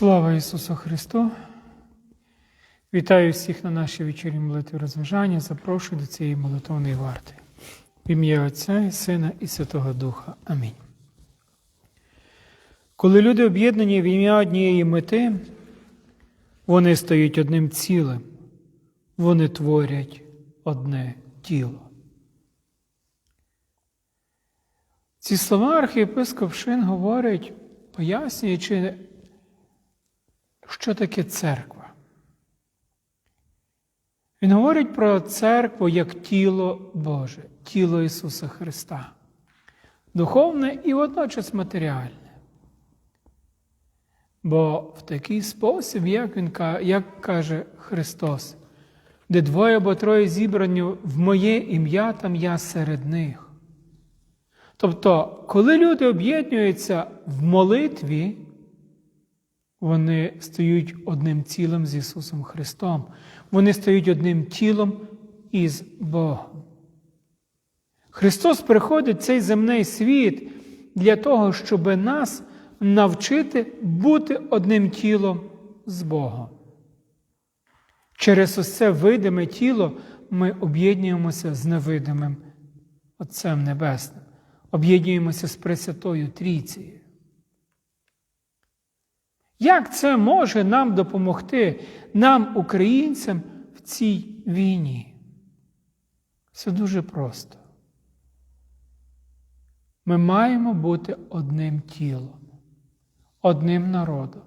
Слава Ісусу Христу! Вітаю всіх на нашій вечірній молитві розважання. Запрошую до цієї молитовної варти. В ім'я Отця і Сина і Святого Духа. Амінь. Коли люди об'єднані в ім'я однієї мети, вони стають одним цілим, вони творять одне тіло. Ці слова архієпископ Шин говорить, пояснюючи, що таке церква. Він говорить про церкву як тіло Боже, тіло Ісуса Христа, духовне і водночас матеріальне. Бо в такий спосіб, як він як каже Христос, де двоє або троє зібрані в моє ім'я, там я серед них. Тобто, коли люди об'єднуються в молитві, вони стають одним цілим з Ісусом Христом. Вони стають одним тілом із Богом. Христос приходить в цей земний світ для того, щоб нас навчити бути одним тілом з Богом. Через це видиме тіло ми об'єднуємося з невидимим Отцем Небесним, об'єднуємося з Пресвятою Трійцією. Як це може нам допомогти, нам, українцям, в цій війні? Все дуже просто. Ми маємо бути одним тілом, одним народом.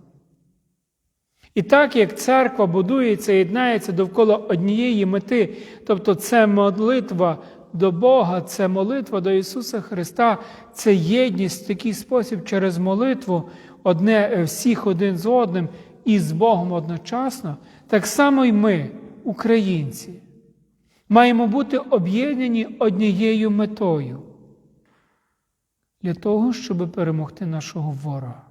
І так як церква будується і єднається довкола однієї мети, тобто це молитва до Бога, це молитва до Ісуса Христа, це єдність в такий спосіб через молитву одне всіх один з одним і з Богом одночасно, так само й ми, українці, маємо бути об'єднані однією метою для того, щоб перемогти нашого ворога.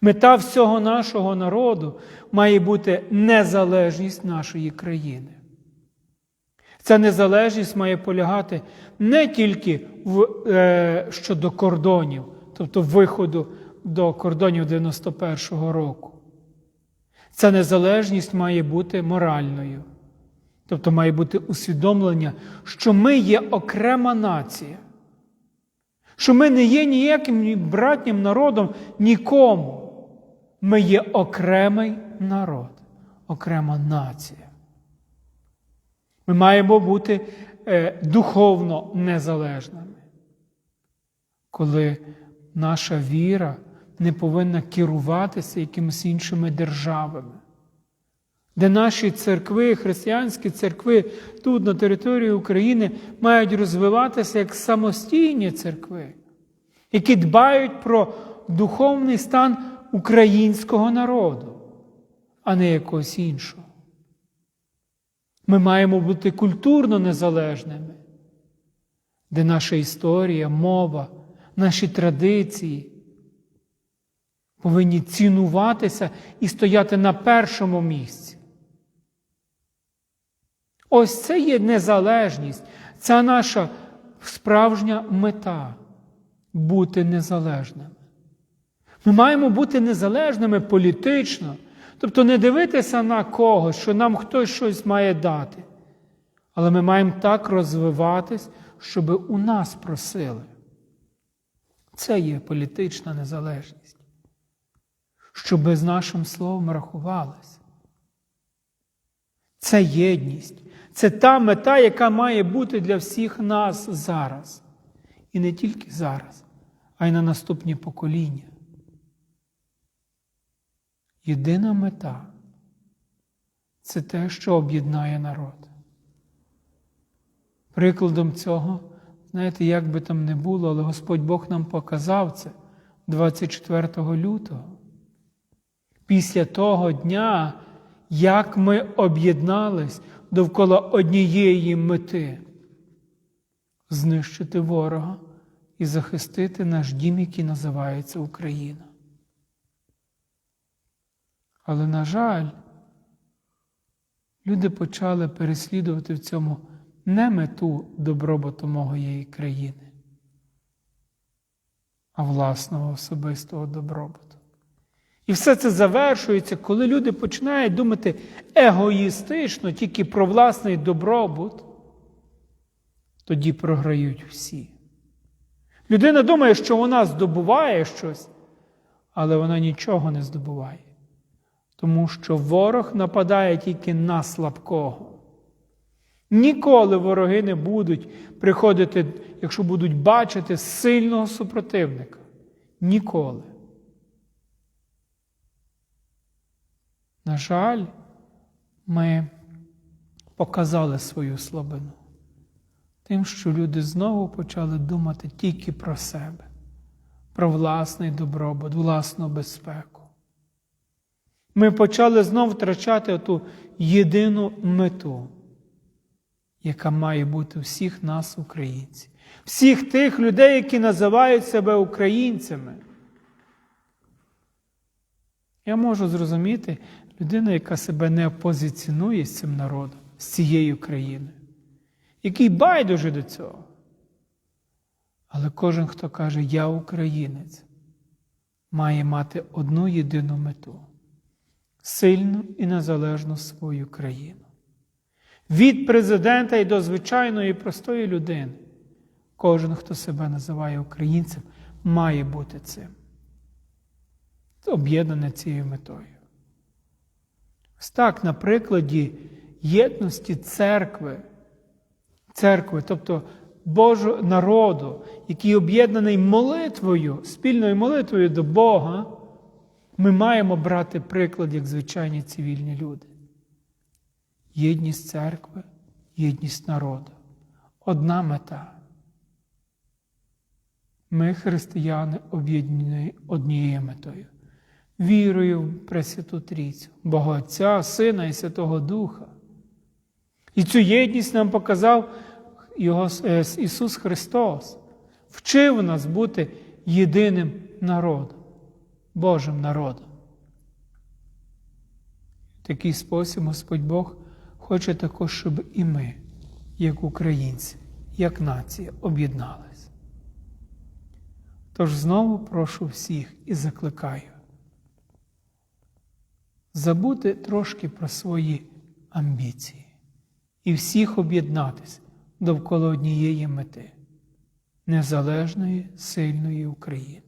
Мета всього нашого народу має бути незалежність нашої країни. Ця незалежність має полягати не тільки в, е, щодо кордонів, тобто виходу до кордонів 91-го року. Ця незалежність має бути моральною, тобто має бути усвідомлення, що ми є окрема нація, що ми не є ніяким братнім народом нікому. Ми є окремий народ, окрема нація. Ми маємо бути е, духовно незалежними, коли наша віра не повинна керуватися якимись іншими державами, де наші церкви, християнські церкви тут, на території України, мають розвиватися як самостійні церкви, які дбають про духовний стан українського народу, а не якогось іншого. Ми маємо бути культурно незалежними, де наша історія, мова, наші традиції повинні цінуватися і стояти на першому місці. Ось це є незалежність, це наша справжня мета бути незалежними. Ми маємо бути незалежними політично. Тобто не дивитися на когось, що нам хтось щось має дати. Але ми маємо так розвиватись, щоб у нас просили. Це є політична незалежність. Щоб з нашим словом рахувалися. Це єдність. Це та мета, яка має бути для всіх нас зараз. І не тільки зараз, а й на наступні покоління єдина мета це те, що об'єднає народ. Прикладом цього, знаєте, як би там не було, але Господь Бог нам показав це 24 лютого. Після того дня, як ми об'єднались довкола однієї мети знищити ворога і захистити наш дім, який називається Україна. Але, на жаль, люди почали переслідувати в цьому не мету добробуту моєї країни, а власного особистого добробуту. І все це завершується, коли люди починають думати егоїстично тільки про власний добробут, тоді програють всі. Людина думає, що вона здобуває щось, але вона нічого не здобуває. Тому що ворог нападає тільки на слабкого. Ніколи вороги не будуть приходити, якщо будуть бачити сильного супротивника. Ніколи. На жаль, ми показали свою слабину. Тим, що люди знову почали думати тільки про себе, про власний добробут, власну безпеку. Ми почали знову втрачати ту єдину мету, яка має бути всіх нас, українців, всіх тих людей, які називають себе українцями. Я можу зрозуміти людину, яка себе не позиціонує з цим народом, з цією країною, який байдуже до цього. Але кожен, хто каже, я українець, має мати одну єдину мету сильну і незалежну свою країну. Від президента і до звичайної простої людини. Кожен, хто себе називає українцем, має бути цим. Об'єднане цією метою. Ось так, на прикладі єдності церкви, церкви, тобто Божого народу, який об'єднаний молитвою, спільною молитвою до Бога, ми маємо брати приклад як звичайні цивільні люди. Єдність церкви, єдність народу. Одна мета. Ми, християни, об'єднані однією метою вірою в Пресвяту Трійцю, Бога Отця, Сина і Святого Духа. І цю єдність нам показав Його, е, Ісус Христос, вчив нас бути єдиним народом, Божим народом. В такий спосіб Господь Бог хоче також, щоб і ми, як українці, як нація, об'єдналися. Тож знову прошу всіх і закликаю забути трошки про свої амбіції і всіх об'єднатися довкола однієї мети незалежної, сильної України.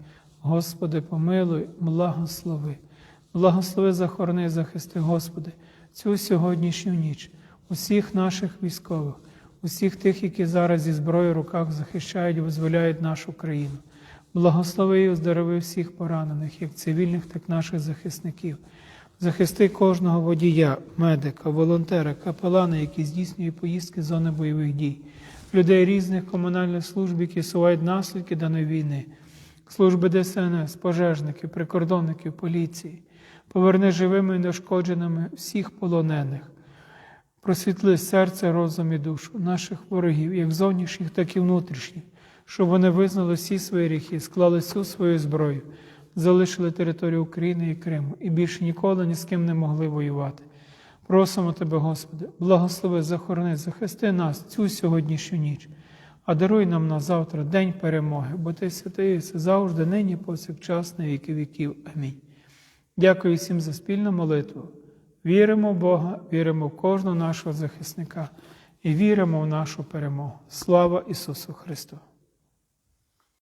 Господи, помилуй, благослови, благослови, захорони, захисти, Господи, цю сьогоднішню ніч, усіх наших військових, усіх тих, які зараз зі зброєю в руках захищають і визволяють нашу країну. Благослови і оздорови всіх поранених, як цивільних, так і наших захисників. Захисти кожного водія, медика, волонтера, капелана, які здійснюють поїздки з зони бойових дій, людей різних комунальних служб, які сувають наслідки даної війни, служби ДСНС, пожежників, прикордонників, поліції, поверни живими і нешкодженими всіх полонених, просвітли серце, розум і душу наших ворогів, як зовнішніх, так і внутрішніх, щоб вони визнали всі свої гріхи, склали всю свою зброю залишили територію України і Криму і більше ніколи ні з ким не могли воювати. Просимо Тебе, Господи, благослови, захорони, захисти нас цю сьогоднішню ніч, а даруй нам на завтра день перемоги, бо Ти святий завжди, нині, повсякчас, на віки віків. Амінь. Дякую всім за спільну молитву. Віримо в Бога, віримо в кожного нашого захисника і віримо в нашу перемогу. Слава Ісусу Христу!